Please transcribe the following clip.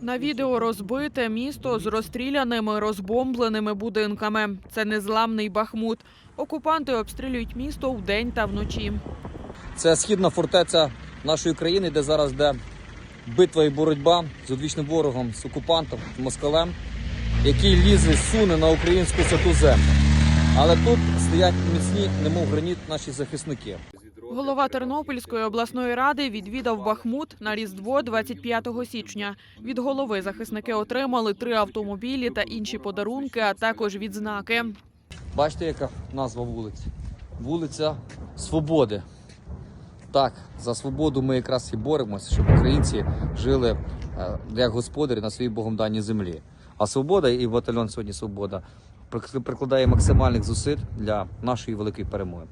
На відео розбите місто з розстріляними, розбомбленими будинками. Це незламний Бахмут. Окупанти обстрілюють місто вдень та вночі. Це східна фортеця нашої країни, де зараз йде битва і боротьба з одвічним ворогом, з окупантом, москалем, який лізе, суне на українську святу землю. Але тут стоять міцні, немов граніт, наші захисники. Голова Тернопільської обласної ради відвідав Бахмут на Різдво 25 січня. Від голови захисники отримали три автомобілі та інші подарунки, а також відзнаки. Бачите, яка назва вулиці? Вулиця Свободи. Так, за свободу ми якраз і боремося, щоб українці жили е, як господарі на своїй богом даній землі. А свобода і батальйон сьогодні Свобода прикладає максимальних зусиль для нашої великої перемоги.